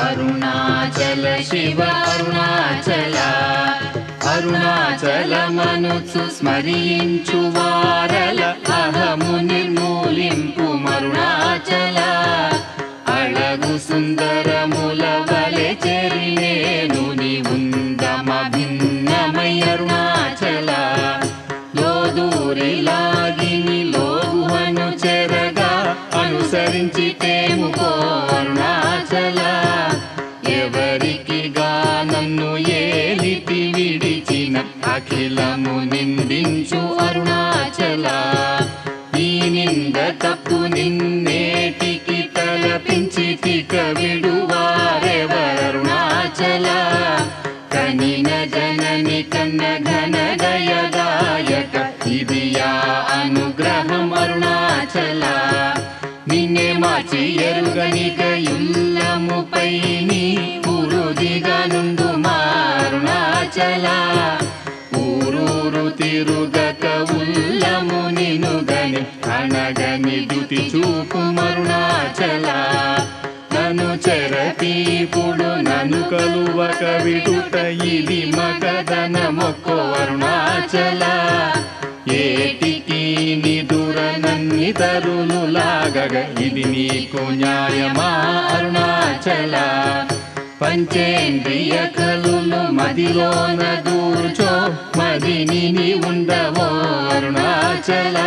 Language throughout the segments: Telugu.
अरुणाचल शिव अरुणाचल। अरुणाचल मनुत्सु स्मरिञ्चु वारल। अहमुनिर्मूलिम् దయదాయక ఇది యా అనుగ్రహం అరుణాచల నిన్నే మార్చి ఎరుగనిక ఇల్లముపై నీ పురుదిగా నుండు మారుణాచల. ఊరూరు తిరుగక ఉల్లము నినుగని అనగని దుతి చూపు మరుణాచల. నన్ను చెరతీపుడు నన్ను కలువక విడుట ఇది మగదన మొక్కో అరుణాచల. ఏటికి నిదుర నన్ని తరులు లాగగ ఇది నీకు న్యాయమా అరుణాచల? పంచేంద్రియ కలులు మదిలోన దూర్చో మదిని ఉండవో అరుణాచల?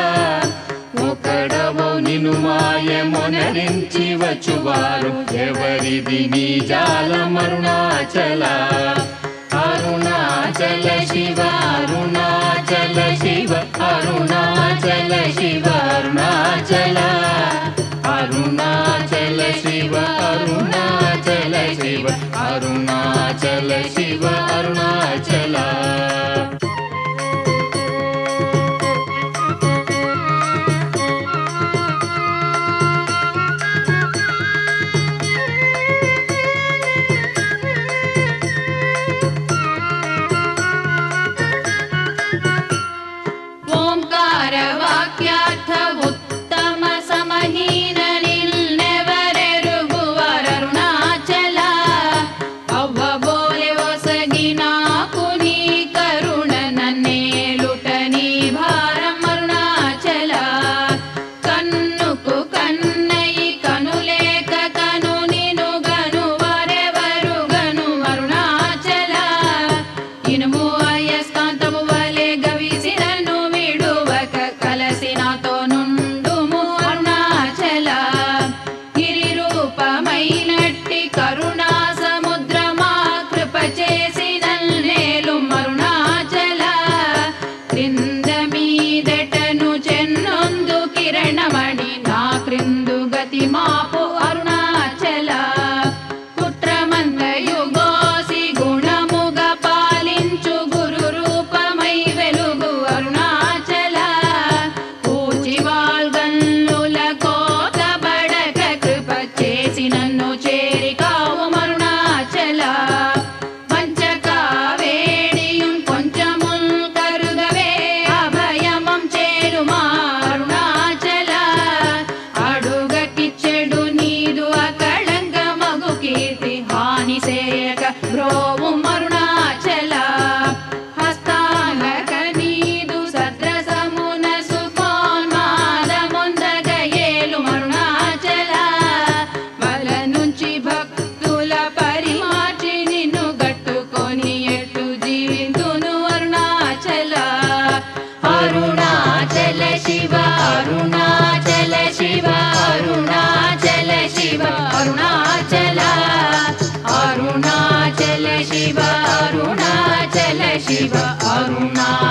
ఒకడవో నిను మాయమొనరించి వచ్చువారు ఎవరిది నీ జాలం అరుణాచల? अरुणाचल शिव अरुणाचल शिव अरुणाचल शिव अरुणाचल। अरुणाचल शिव अरुणाचल शिव अरुणाचल शिव जल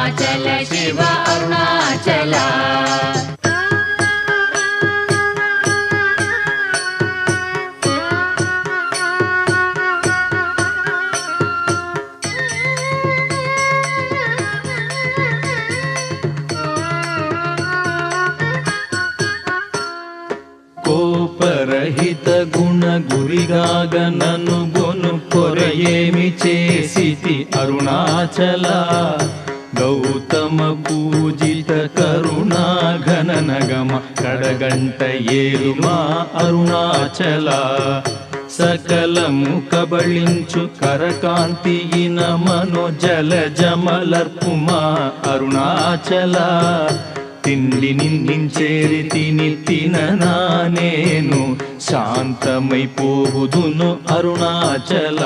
అరుణాచల శివ అరుణాచల. కోపరహిత గుణ గురిగాగ నన్ను గొను కొరయేమి చేసితి అరుణాచల. గౌతమ పూజిత కరుణా ఘన నగమ కడగంట ఏలుమా అరుణాచల సకలము కబళించు కరకాంతియిన మనో జల జమలర్పుమా అరుణాచల తిండి నిందించేరి తిని తిననా నేను శాంతమైపోవుదును అరుణాచల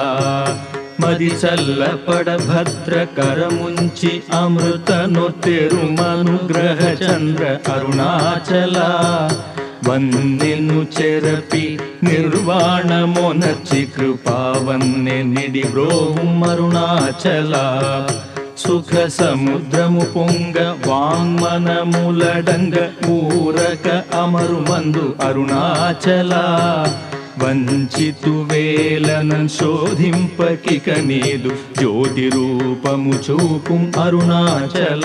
మది చల్లపడ భద్రకరముంచి అమృతను తెరుమనుగ్రహ చంద్ర అరుణాచల. వందెను చెరపి నిర్వాణమొనర్చి కృపావన్నె నిడి బ్రోహు సుఖ సముద్రము పొంగ వాంగ్మనములడంగ ఊరక అమరు మందు అరుణాచల. వంచితు వేలనన్ శోధింపకిక నీదు జ్యోతి రూపము చూపుం అరుణాచల.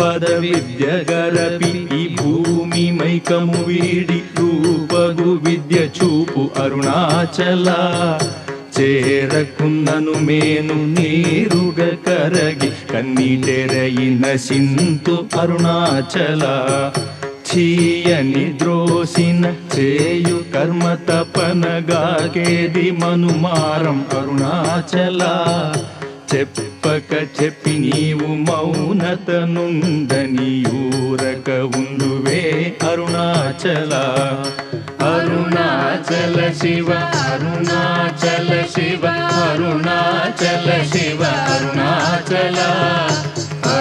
పద విద్య గరపి ఈ భూమి మైకము వీడి రూపగు విద్య చూపు అరుణాచల. చేరకున్నను మేను నీరుగ కరగి కన్నీటెరయిన సింతు అరుణాచల. చీయని ద్రోసిన చేయు కర్మ తపనగాకేది మనుమారం అరుణాచల. చెప్పక చెప్పి నీవు మౌనత నుందని ఊరక ఉండువే అరుణాచల. అరుణాచల శివ అరుణాచల శివ అరుణాచల శివ అరుణాచల.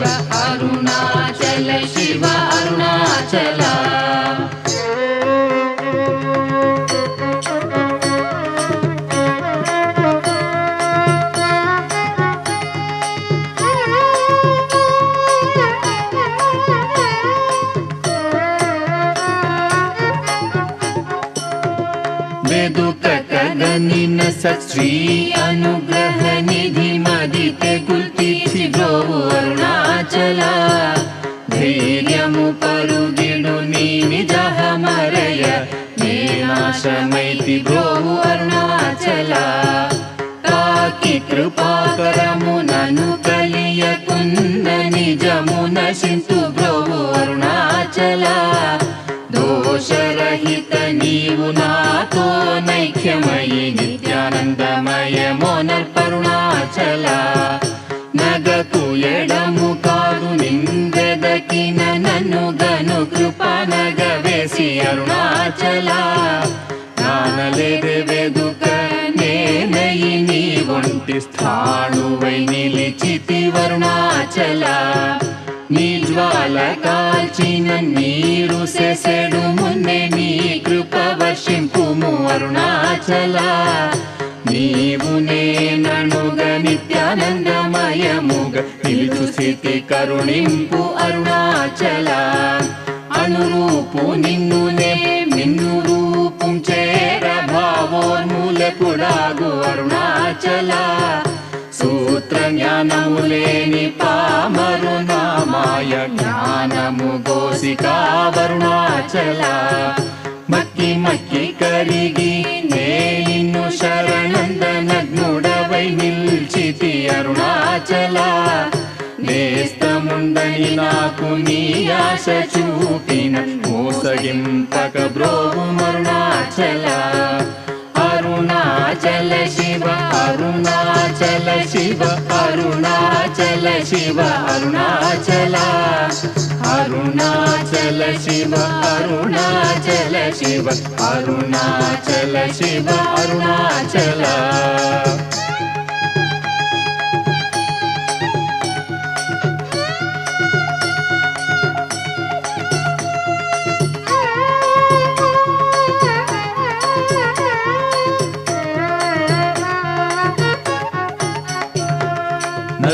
శివ అరుణాచల శివ అరుణాచల వెదుకగనిన సత్శ్రీ అనుగ్రహ నిధి మదితే గుల్తీర్చి అరుణాచల ధైర్యము పరుగిడు నీ నిజహ మరయ నేనాశమైతి బ్రోవు అరుణాచల. తాకి కృపాకరము నను కలియకుంద నిజము నశింతు బ్రోవు అరుణాచల. దోషరహిత నీవు నాతో నైక్యమయి నిత్యానందమయ మోనర్పరుణాచల నగకు ఎడము కాదు నిందెదకిన నన్ను గను కృపనగ వేసి అరుణాచల. నానలేదే వెదుక నేనయి నీ ఒంటి స్థాణువై నిలిచితి వరుణాచల నీ జ్వాల కాల్చిన నీరు సెసెడు మున్నే నీ కృప వర్షింపుము అరుణాచల. నీవు నేననుగ నిత్యానందమయముగ నిలుచు స్థితి కరుణింపు అరుణాచల. అనురూపు నిన్ను నిన్ను రూపం చేర భావోన్మూలపుడాగు అరుణాచల. సూత్ర జ్ఞానము లేని పామరు నామాయ జ్ఞానము గోసికా వరుణాచల మక్కి మక్కి కరిగి శరణందనగ్నుడవై నిల్చితి అరుణాచల నేస్తముందని నాకు నీ ఆశ చూపిన మోసగింపక బ్రోవు అరుణాచల అరుణాచల శివ అరుణాచల శివ అరుణాచల శివ అరుణాచల అరుణాచల శివ అరుణాచల శివ అరుణాచల శివ అరుణాచల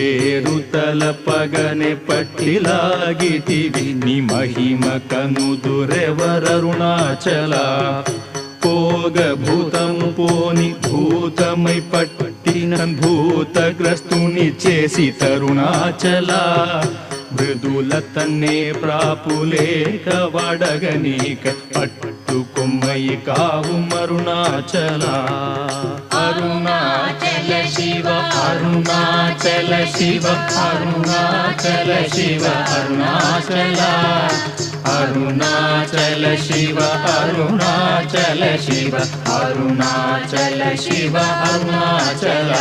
పేరు తలపగనే పట్టిలాగితివి. ని మహిమ కనుదురెవరరుణాచల పోగ భూతము పోని భూతమై పట్టిన భూతగ్రస్తుని చేసి తరుణాచల. మృదుల తన్నే ప్రాపులేక వడగనీక పట్టుకొమ్మయి కావు మరుణాచల. అరుణాచల శివ అరుణాచల శివ అరుణాచల శివ అరుణాచల. అరుణాచల శివ అరుణాచల శివ అరుణాచల శివ అరుణాచల.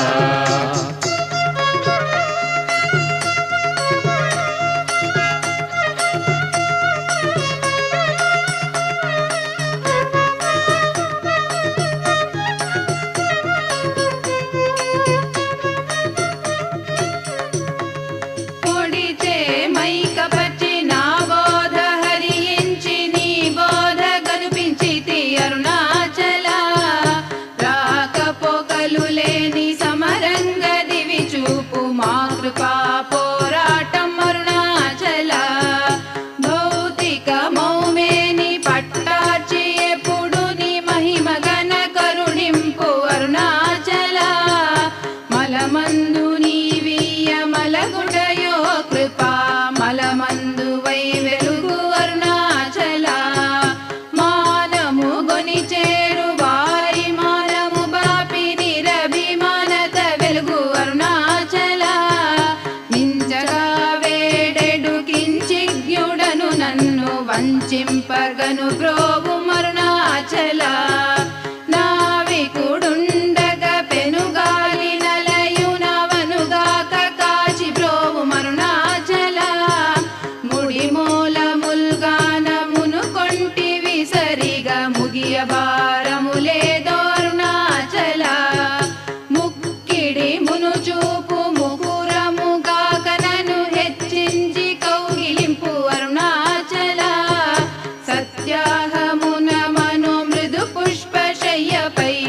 பை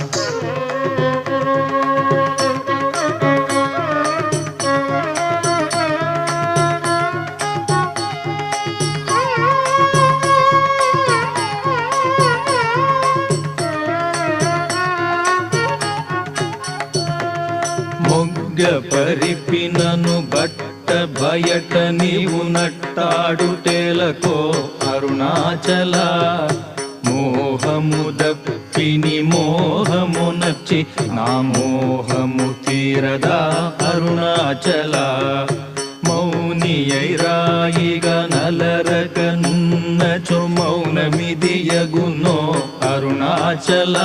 అరుణాచల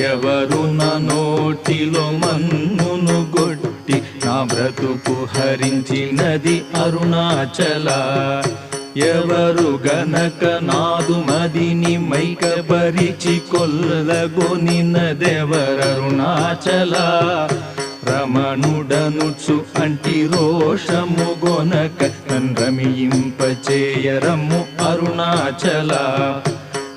ఎవరు నా నోటిలో మన్నును గొట్టి నా బ్రతుకు హరించినది అరుణాచల. ఎవరు గనక నాదు మదిని మైకపరిచి కొల్లగొనినదెవరరుణాచల రమణుడనుచు అంటి రోషము గొనక రమియింపచేయరము అరుణాచల.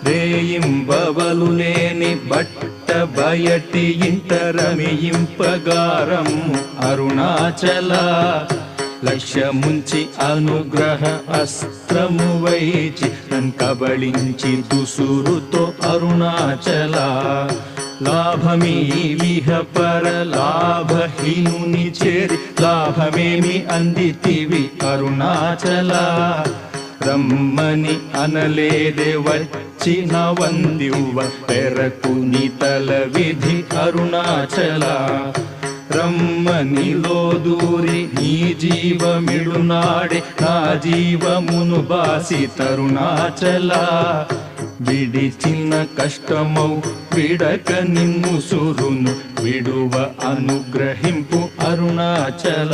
రేయింబవలు లేని బట్ట బయటి ఇంట రమింపగారము అరుణాచల లక్ష్యముంచి అనుగ్రహ అస్త్రము వైచి నన్ కబళించి దుసురుతో అరుణాచల. లాభమీ విహ పర లాభహీనుని చేరి లాభమేమి అందితివి అరుణాచల. రమ్మని అనలేదే వచ్చి వచ్చిన వందివ్వ పెరకు తల విధి అరుణాచల. రమ్మని లోదూరి నీ జీవమిడునాడే నా జీవమును బాసి తరుణాచల. విడిచిన కష్టమౌ విడక నిన్ను సురును విడువ అనుగ్రహింపు అరుణాచల.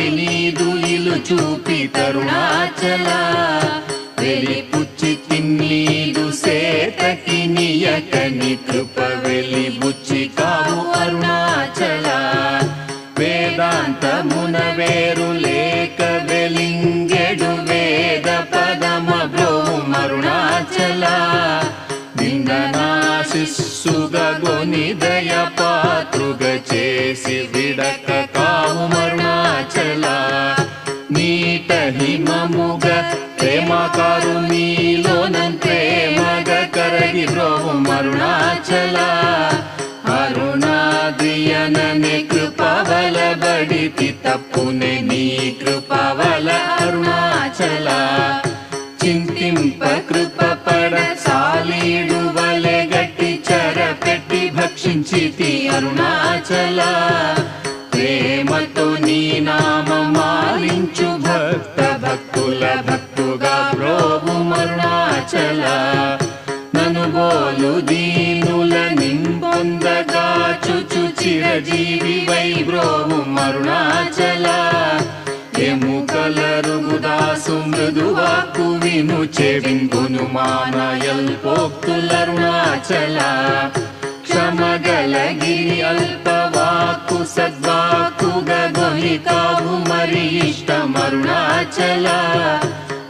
జొచ్చి నీదు ఇలు చూపి తరుణాచల. వెలి పుచ్చి తిన్నీదు సేతకి నియకని కృప వెలి బుచ్చి కావు అరుణాచల. వేదాంతమున వేరు లేక వెలింగెడు వేద పదమ బ్రోము అరుణాచల నిందనాశిస్సుగొని దయ పాతృగ చేసి విడక ప్రేమకారు నీలోనం ప్రేమగ కరగి బ్రోవు మరుణాచల. అరుణాద్రియనని కృపవల బడితి తప్పునే నీ కృపవల అరుణాచల. చింతింప కృప పడ సాలీడు వలె గట్టి చర పెట్టి భక్షించితి అరుణాచల. ప్రేమతో నీ నామ మాలించు భక్త భక్తుల భక్తుగా చల నను బోలు దీనుల నింపొందగా చుచు చిరజీవి వైబ్రోవు అరుణాచల ఎముకలరుగుదాసు మృదువాకు విను చెవింగును మానయల్ పోక్తులరుణాచల క్షమగలగిరి అల్పవాకు సద్వాకు గొని కావు మరి ఇష్టమరుణాచల